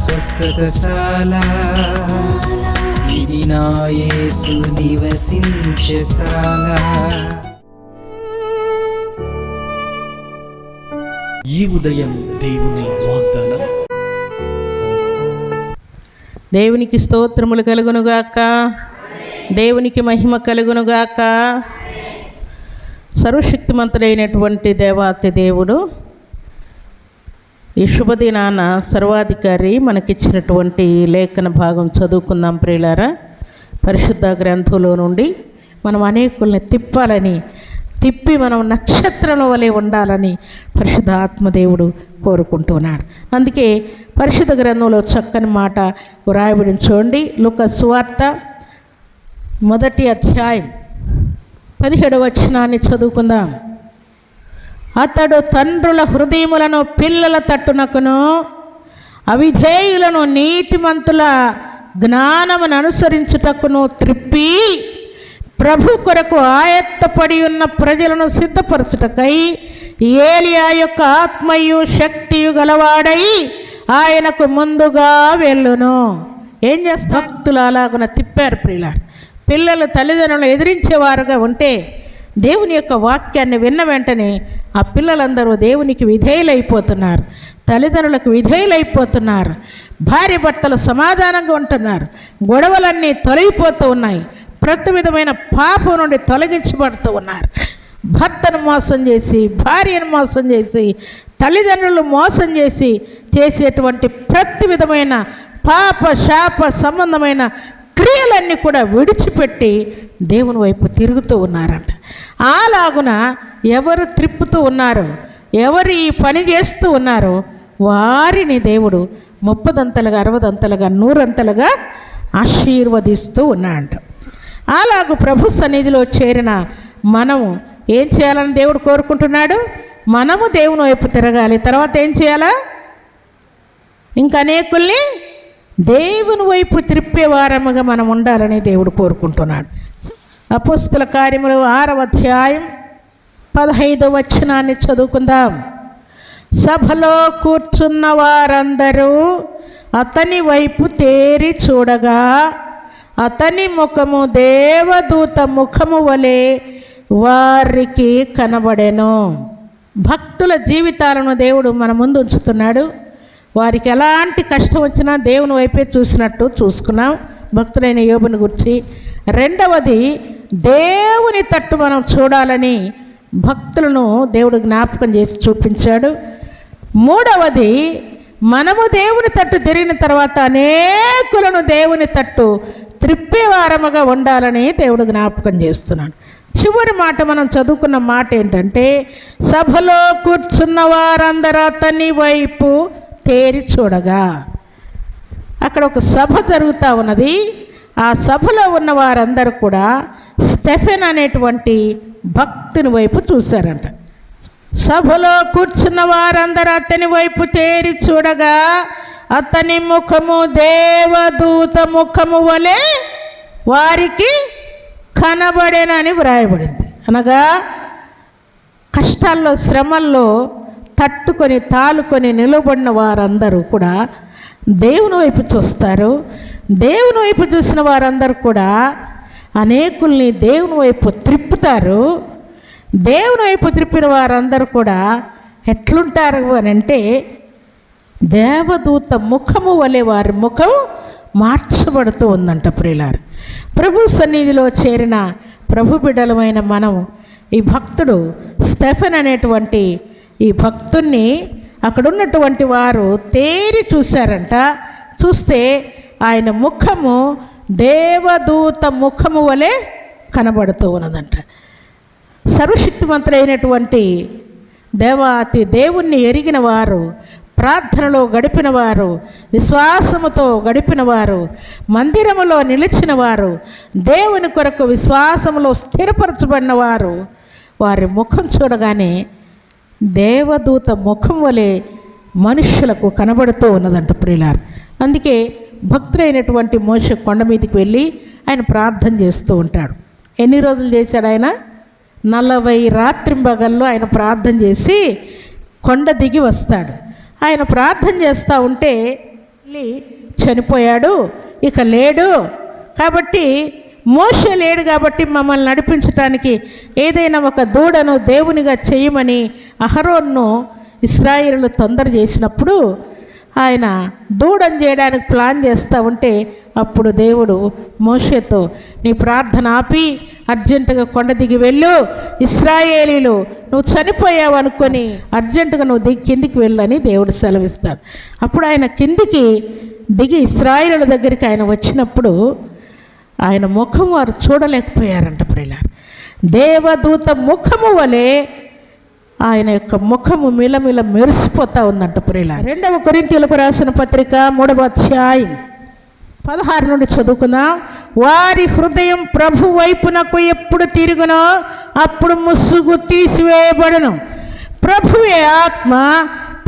స్వస్థతశాల. ఇది నా యేసు నివసించశాల ఈ ఉదయం దేవుని వాగ్దానం. దేవునికి స్తోత్రములు కలుగునుగాక దేవునికి మహిమ కలుగునుగాక సర్వశక్తిమంతుడైనటువంటి దేవాతి దేవుడు ఈ శుభదినాన సర్వాధికారి మనకిచ్చినటువంటి లేఖన భాగం చదువుకుందాం ప్రియులారా. పరిశుద్ధ గ్రంథంలో నుండి మనం అనేకుల్ని తిప్పాలని తిప్పి మనం నక్షత్రం వలె ఉండాలని పరిశుద్ధ ఆత్మదేవుడు కోరుకుంటున్నాడు. అందుకే పరిశుద్ధ గ్రంథంలో చక్కని మాట వ్రాయబడిన చూడండి. లుక సువార్త మొదటి అధ్యాయం పదిహేడవ వచనాన్ని చదువుకుందాం. అతడు తండ్రుల హృదయములను పిల్లల తట్టునకును అవిధేయులను నీతిమంతుల జ్ఞానమును అనుసరించుటకును త్రిప్పి ప్రభు కొరకు ఆయత్తపడి ఉన్న ప్రజలను సిద్ధపరచుటకై ఏలియా యొక్క ఆత్మయు శక్తియు గలవాడై ఆయనకు ముందుగా వెళ్ళును. ఏం చేస్తా? భక్తులు అలాగున తిప్పారు ప్రియులారు. పిల్లలు తల్లిదండ్రులు ఎదిరించేవారుగా ఉంటే దేవుని యొక్క వాక్యాన్ని విన్న వెంటనే ఆ పిల్లలందరూ దేవునికి విధేయులైపోతున్నారు. తల్లిదండ్రులకు విధేయులైపోతున్నారు. భార్య భర్తలు సమాధానంగా ఉంటున్నారు. గొడవలన్నీ తొలగిపోతూ ఉన్నాయి. ప్రతి విధమైన పాపం నుండి తొలగించబడుతూ ఉన్నారు. భర్తను మోసం చేసి భార్యను మోసం చేసి తల్లిదండ్రులు మోసం చేసి చేసేటువంటి ప్రతి విధమైన పాప శాప సంబంధమైన క్రియలన్నీ కూడా విడిచిపెట్టి దేవుని వైపు తిరుగుతూ ఉన్నారంట. అలాగున ఎవరు త్రిప్పుతూ ఉన్నారో ఎవరు ఈ పని చేస్తూ ఉన్నారో వారిని దేవుడు ముప్పదంతలుగా అరవదంతలుగా నూరంతలుగా ఆశీర్వదిస్తూ ఉన్నాడు అలాగూ ప్రభు సన్నిధిలో చేరిన మనము ఏం చేయాలని దేవుడు కోరుకుంటున్నాడు? మనము దేవుని వైపు తిరగాలి. తర్వాత ఏం చేయాలా? ఇంకా అనేకుల్ని దేవుని వైపు త్రిప్పే వారముగా మనం ఉండాలని దేవుడు కోరుకుంటున్నాడు. అపుస్తుల కార్యములు ఆరవ అధ్యాయం పదహైదవ వచనాన్ని చదువుకుందాం. సభలో కూర్చున్న వారందరూ అతని వైపు తేరి చూడగా అతని ముఖము దేవదూత ముఖము వలె వారికి కనబడెను. భక్తుల జీవితాలను దేవుడు మన ముందు ఉంచుతున్నాడు. వారికి ఎలాంటి కష్టం వచ్చినా దేవుని వైపే చూసినట్టు చూసుకున్నాం. భక్తులైన యోబుని గురించి రెండవది దేవుని తట్టు మనం చూడాలని భక్తులను దేవుడు జ్ఞాపకం చేసి చూపించాడు. మూడవది మనము దేవుని తట్టు తిరిగిన తర్వాత అనేకులను దేవుని తట్టు త్రిప్పేవారముగా ఉండాలని దేవుడు జ్ఞాపకం చేస్తున్నాడు. చివరి మాట మనం చదువుకున్న మాట ఏంటంటే సభలో కూర్చున్న వారందరూ అతని వైపు తేరి చూడగా. అక్కడ ఒక సభ జరుగుతూ ఉన్నది. ఆ సభలో ఉన్న వారందరూ కూడా స్టెఫెన్ అనేటువంటి భక్తుని వైపు చూశారంట. సభలో కూర్చున్న వారందరూ అతని వైపు తేరి చూడగా అతని ముఖము దేవదూత ముఖము వలె వారికి కనబడేనని వ్రాయబడింది. అనగా కష్టాల్లో శ్రమల్లో తట్టుకొని తాలుకొని నిలబడిన వారందరూ కూడా దేవుని వైపు చూస్తారు. దేవుని వైపు చూసిన వారందరూ కూడా అనేకుల్ని దేవుని వైపు త్రిప్పుతారు. దేవుని వైపు త్రిప్పిన వారందరూ కూడా ఎట్లుంటారు అని అంటే దేవదూత ముఖము వలె వారి ముఖం మార్చబడుతూ ఉందంట ప్రియులారు. ప్రభు సన్నిధిలో చేరిన ప్రభు బిడ్డలమైన మనం ఈ భక్తుడు స్టెఫెన్ అనేటువంటి ఈ భక్తుణ్ణి అక్కడున్నటువంటి వారు తేరి చూశారంట. చూస్తే ఆయన ముఖము దేవదూత ముఖము వలె కనబడుతూ ఉన్నదంట. సర్వశక్తిమంతులైనటువంటి దేవాతి దేవుణ్ణి ఎరిగిన వారు ప్రార్థనలో గడిపిన వారు విశ్వాసముతో గడిపిన వారు మందిరములో నిలిచిన వారు దేవుని కొరకు విశ్వాసములో స్థిరపరచబడిన వారు వారి ముఖం చూడగానే దేవదూత ముఖం వలె మనుషులకు కనబడుతూ ఉన్నదంట ప్రిలార్ అందుకే భక్తుడైనటువంటి మోష కొండ మీదకి వెళ్ళి ఆయన ప్రార్థన చేస్తూ ఉంటాడు. ఎన్ని రోజులు చేశాడు ఆయన? నలభై రాత్రింబగల్లో ఆయన ప్రార్థన చేసి కొండ దిగి వస్తాడు. ఆయన ప్రార్థన చేస్తూ ఉంటే చనిపోయాడు ఇక లేడు. కాబట్టి మోష లేడు కాబట్టి మమ్మల్ని నడిపించటానికి ఏదైనా ఒక దూడను దేవునిగా చేయమని అహరోన్ను ఇస్రాయిలు తొందర చేసినప్పుడు ఆయన దూడని చేయడానికి ప్లాన్ చేస్తూ ఉంటే అప్పుడు దేవుడు మోషతో నీ ప్రార్థన ఆపి అర్జెంటుగా కొండ దిగి వెళ్ళు. ఇస్రాయేలీలు నువ్వు చనిపోయావు అనుకొని అర్జెంటుగా నువ్వు దిగి కిందికి వెళ్ళని దేవుడు సెలవిస్తాడు. అప్పుడు ఆయన కిందికి దిగి ఇస్రాయేలుల దగ్గరికి ఆయన వచ్చినప్పుడు ఆయన ముఖం వారు చూడలేకపోయారంట ప్రియులారు. దేవదూత ముఖము వలె ఆయన యొక్క ముఖము మిలమిల మెరిసిపోతా ఉందంట ప్రియుల రెండవ కొరింతీలకు రాసిన పత్రిక మూడవ అధ్యాయం పదహారు నుండి చదువుకుందాం. వారి హృదయం ప్రభు వైపునకు ఎప్పుడు తిరుగునో అప్పుడు ముసుగు తీసివేయబడును. ప్రభువే ఆత్మ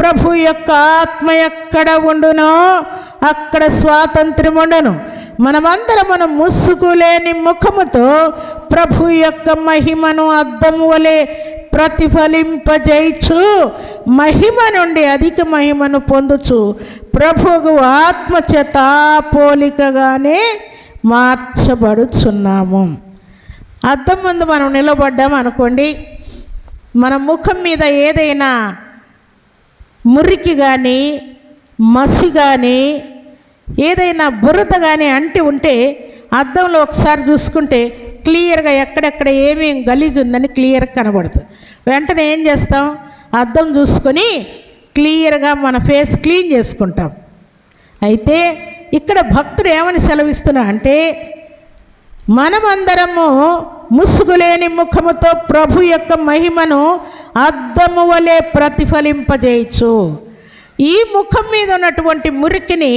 ప్రభు యొక్క ఆత్మ ఎక్కడ ఉండునో అక్కడ స్వాతంత్ర్యం ఉండను మనమందరం మన ముఖముతో ప్రభు యొక్క మహిమను అద్దము వలె ప్రతిఫలింపజేయచ్చు. మహిమ నుండి అధిక మహిమను పొందుచు. ప్రభువు ఆత్మచేత పోలికగానే మార్చబడుచున్నాము. అద్దం ముందు మనం నిలబడ్డాం అనుకోండి. మన ముఖం మీద ఏదైనా మురికి కానీ మసి కానీ ఏదైనా బురద కానీ అంటి ఉంటే అద్దంలో ఒకసారి చూసుకుంటే క్లియర్గా ఎక్కడెక్కడ ఏమేం గలీజ్ ఉందని క్లియర్గా కనబడుతుంది. వెంటనే ఏం చేస్తాం? అద్దం చూసుకొని క్లియర్గా మన ఫేస్ క్లీన్ చేసుకుంటాం. అయితే ఇక్కడ భక్తుడు ఏమని సెలవిస్తున్నా అంటే మనమందరము ముసుగులేని ముఖముతో ప్రభు యొక్క మహిమను అద్దము వలె ప్రతిఫలింపజేయచ్చు. ఈ ముఖం మీద ఉన్నటువంటి మురికిని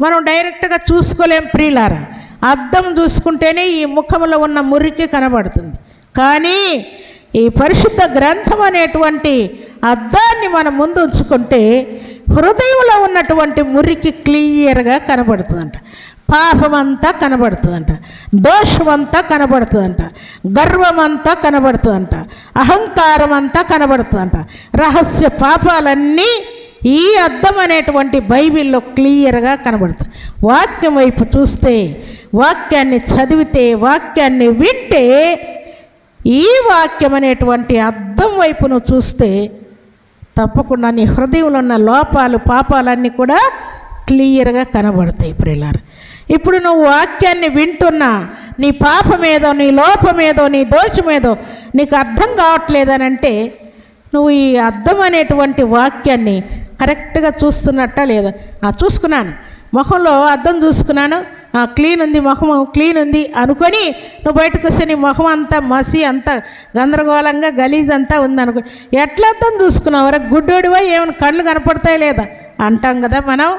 మనం డైరెక్ట్గా చూసుకోలేం ప్రియులారా. అద్దం చూసుకుంటేనే ఈ ముఖంలో ఉన్న మురికి కనబడుతుంది. కానీ ఈ పరిశుద్ధ గ్రంథం అనేటువంటి అద్దాన్ని మనం ముందు ఉంచుకుంటే హృదయంలో ఉన్నటువంటి మురికి క్లియర్గా కనబడుతుందంట. పాపమంతా కనబడుతుందంట. దోషమంతా కనబడుతుందంట. గర్వమంతా కనబడుతుందంట. అహంకారం అంతా కనబడుతుందంట. రహస్య పాపాలన్నీ ఈ అర్థం అనేటువంటి బైబిల్లో క్లియర్గా కనబడుతుంది వాక్యం వైపు చూస్తే వాక్యాన్ని చదివితే వాక్యాన్ని వింటే ఈ వాక్యం అనేటువంటి అర్థం వైపు నువ్వు చూస్తే తప్పకుండా నీ హృదయంలో ఉన్న లోపాలు పాపాలన్నీ కూడా క్లియర్గా కనబడతాయి ప్రియులారు. ఇప్పుడు నువ్వు వాక్యాన్ని వింటున్నా నీ పాపమేదో నీ లోపమేదో నీ దోషమేదో నీకు అర్థం కావట్లేదనంటే నువ్వు ఈ అర్థం అనేటువంటి వాక్యాన్ని కరెక్ట్గా చూస్తున్నట్టా లేదా? ఆ, చూసుకున్నాను. ముఖంలో అద్దం చూసుకున్నాను. ఆ, క్లీన్ ఉంది ముఖం క్లీన్ ఉంది అనుకొని నువ్వు బయటకు వస్తే నీ ముఖం అంతా మసి అంతా గందరగోళంగా గలీజ్ అంతా ఉంది ఎట్లా అర్థం చూసుకున్నావు? వరకు గుడ్డోడివా ఏమైనా కళ్ళు కనపడతాయి లేదా? అంటాం కదా మనం.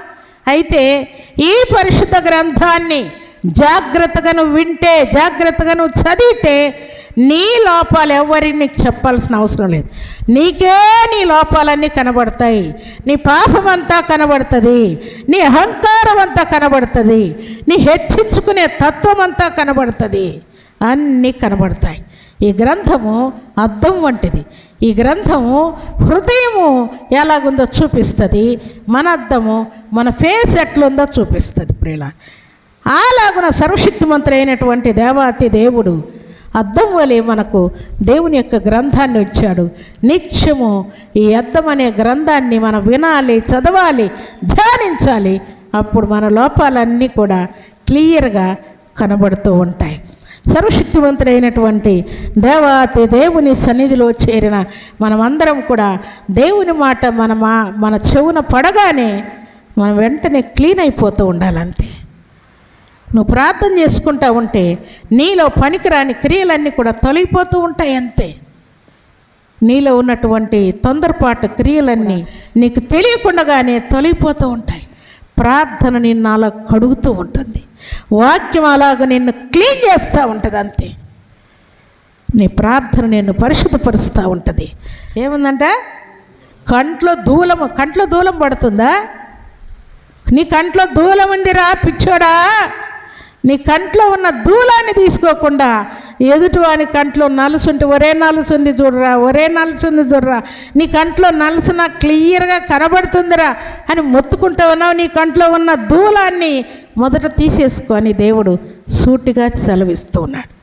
అయితే ఈ పరిశుద్ధ గ్రంథాన్ని జాగ్రత్తగా నువ్వు వింటే జాగ్రత్తగా నువ్వు చదివితే నీ లోపాలు ఎవరికి నీకు చెప్పాల్సిన అవసరం లేదు. నీకే నీ లోపాలన్నీ కనబడతాయి. నీ పాపం అంతా కనబడుతుంది. నీ అహంకారం అంతా కనబడుతుంది. నీ హెచ్చించుకునే తత్వం అంతా కనబడుతుంది. అన్నీ కనబడతాయి. ఈ గ్రంథము అద్దం వంటిది. ఈ గ్రంథము హృదయము ఎలాగుందో చూపిస్తుంది. మన అద్దము మన ఫేస్ ఎట్లుందో చూపిస్తుంది ప్రియుల అలాగున సర్వశక్తిమంతుడైనటువంటి దేవాతి దేవుడు అద్దం వలె మనకు దేవుని యొక్క గ్రంథాన్ని ఇచ్చాడు. నిత్యము ఈ అద్దం అనే గ్రంథాన్ని మనం వినాలి చదవాలి ధ్యానించాలి. అప్పుడు మన లోపాలన్నీ కూడా క్లియర్గా కనబడుతూ ఉంటాయి. సర్వశక్తివంతుడైనటువంటి దేవాతి దేవుని సన్నిధిలో చేరిన మనమందరం కూడా దేవుని మాట మన మా మన చెవున పడగానే మనం వెంటనే క్లీన్ అయిపోతూ ఉండాలంతే. నువ్వు ప్రార్థన చేసుకుంటా ఉంటే నీలో పనికిరాని క్రియలన్నీ కూడా తొలగిపోతూ ఉంటాయి అంతే. నీలో ఉన్నటువంటి తొందరపాటు క్రియలన్నీ నీకు తెలియకుండానే తొలగిపోతూ ఉంటాయి. ప్రార్థన నిన్ను అలా కడుగుతూ ఉంటుంది. వాక్యం అలాగ నిన్ను క్లీన్ చేస్తూ ఉంటుంది అంతే. నీ ప్రార్థన నిన్ను పరిశుద్ధపరుస్తూ ఉంటుంది. ఏముందంట? కంట్లో దూలం కంట్లో దూలం పడుతుందా? నీ కంట్లో దూలం ఉందిరా పిచ్చోడా! నీ కంట్లో ఉన్న దూలాన్ని తీసుకోకుండా ఎదుటివాని కంట్లో నలుసుంటే ఒరే నలుసుంది చూడరా ఒరే నలుసుంది చూడరా నీ కంట్లో నలుసు నాకు క్లియర్గా కనబడుతుందిరా అని మొత్తుకుంటూ ఉన్నావు. నీ కంట్లో ఉన్న దూలాన్ని మొదట తీసేసుకొని దేవుడు సూటిగా సెలవిస్తూ ఉన్నాడు.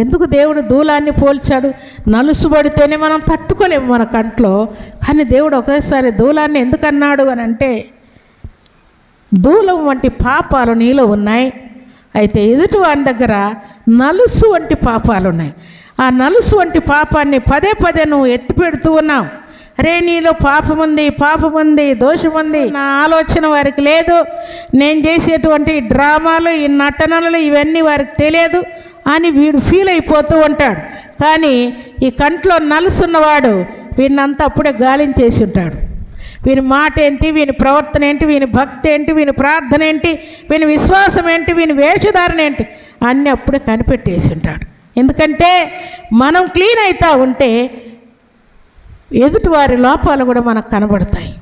ఎందుకు దేవుడు దూలాన్ని పోల్చాడు? నలుసుబడితేనే మనం తట్టుకోలేము మన కంట్లో. కానీ దేవుడు ఒకేసారి దూలాన్ని ఎందుకన్నాడు అని అంటే దూలం వంటి పాపాలు నీలో ఉన్నాయి. అయితే ఎదుటి వాని దగ్గర నలుసు వంటి పాపాలు ఉన్నాయి ఆ నలుసు వంటి పాపాన్ని పదే పదే నువ్వు ఎత్తి పెడుతూ ఉన్నావు. రే నీలో పాపం ఉంది పాపం ఉంది దోషం ఉంది నా ఆలోచన వారికి లేదు. నేను చేసేటువంటి డ్రామాలు ఈ నటనలు ఇవన్నీ వారికి తెలియదు అని వీడు ఫీల్ అయిపోతూ ఉంటాడు. కానీ ఈ కంట్లో నలుసున్నవాడు వీడినంతా అప్పుడే గాలించేసి ఉంటాడు. వీని మాట ఏంటి? వీని ప్రవర్తన ఏంటి? వీని భక్తి ఏంటి? వీని ప్రార్థన ఏంటి? వీని విశ్వాసం ఏంటి? వీని వేషధారణ ఏంటి? అన్నీ అప్పుడే కనిపెట్టేసి ఉంటాడు. ఎందుకంటే మనం క్లీన్ అవుతా ఉంటే ఎదుటివారి లోపాలు కూడా మనకు కనబడతాయి.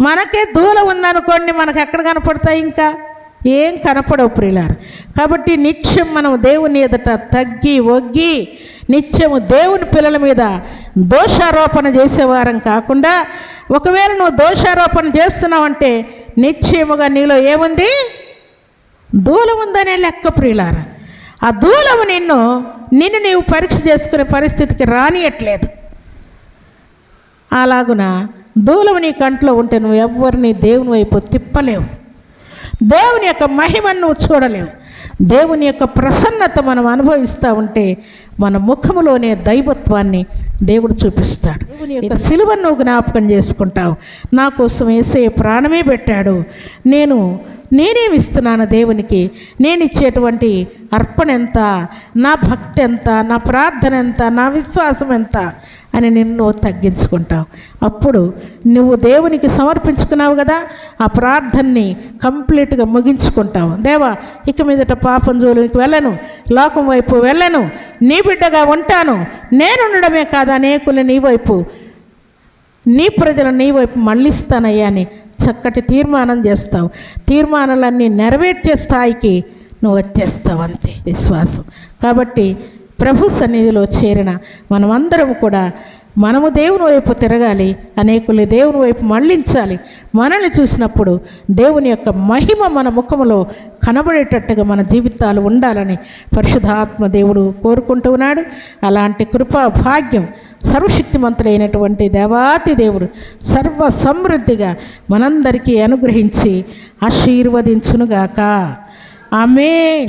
మనకే దూలం ఉందనుకోండి మనకు ఎక్కడ కనపడతాయి ఇంకా? ఏం కనపడవు ప్రియులారు. కాబట్టి నిత్యం మనం దేవుని ఎదుట తగ్గి ఒగ్గి నిత్యము దేవుని పిల్లల మీద దోషారోపణ చేసేవారం కాకుండా ఒకవేళ నువ్వు దోషారోపణ చేస్తున్నావంటే నిశ్చయముగా నీలో ఏముంది? దూలం ఉందనే లెక్క ప్రియులారా. ఆ దూలము నిన్ను నిన్ను నీవు పరీక్ష చేసుకునే పరిస్థితికి రానియట్లేదు. అలాగున దూలము నీ కంట్లో ఉంటే నువ్వు ఎవరిని దేవుని వైపు తిప్పలేవు. దేవుని యొక్క మహిమను నువ్వు చూడలేవు. దేవుని యొక్క ప్రసన్నత మనం అనుభవిస్తూ ఉంటే మన ముఖములోనే దైవత్వాన్ని దేవుడు చూపిస్తాడు. దేవుని యొక్క సిలువను నువ్వు జ్ఞాపకం చేసుకుంటావు. నా కోసం వేసే ప్రాణమే పెట్టాడు. నేను నేనేమి ఇస్తున్నాను దేవునికి? నేను ఇచ్చేటువంటి అర్పణ ఎంత నా భక్తి ఎంత నా ప్రార్థన ఎంత నా విశ్వాసం ఎంత అని నిన్ను తగ్గించుకుంటావు. అప్పుడు నువ్వు దేవునికి సమర్పించుకున్నావు కదా ఆ ప్రార్థనని కంప్లీట్గా ముగించుకుంటావు. దేవా ఇక మీదట పాపం జోలికి వెళ్ళను లోకం వైపు వెళ్ళను నీ బిడ్డగా ఉంటాను నేను ఉండడమే కాదు అనేకులు నీ వైపు నీ ప్రజలను నీ వైపు మళ్ళిస్తానయ్యా అని చక్కటి తీర్మానం చేస్తావు. తీర్మానాలన్నీ నెరవేర్చే స్థాయికి నువ్వు వచ్చేస్తావు అంతే విశ్వాసం. కాబట్టి ప్రభు సన్నిధిలో చేరిన మనమందరం కూడా మనము దేవుని వైపు తిరగాలి అనేకులు దేవుని వైపు మళ్ళించాలి. మనల్ని చూసినప్పుడు దేవుని యొక్క మహిమ మన ముఖములో కనబడేటట్టుగా మన జీవితాలు ఉండాలని పరిశుధాత్మ దేవుడు కోరుకుంటూ ఉన్నాడు. అలాంటి కృపా భాగ్యం సర్వశక్తిమంతుడైనటువంటి దేవాతి దేవుడు సర్వ సమృద్ధిగా మనందరికీ అనుగ్రహించి ఆశీర్వదించునుగాక. ఆమె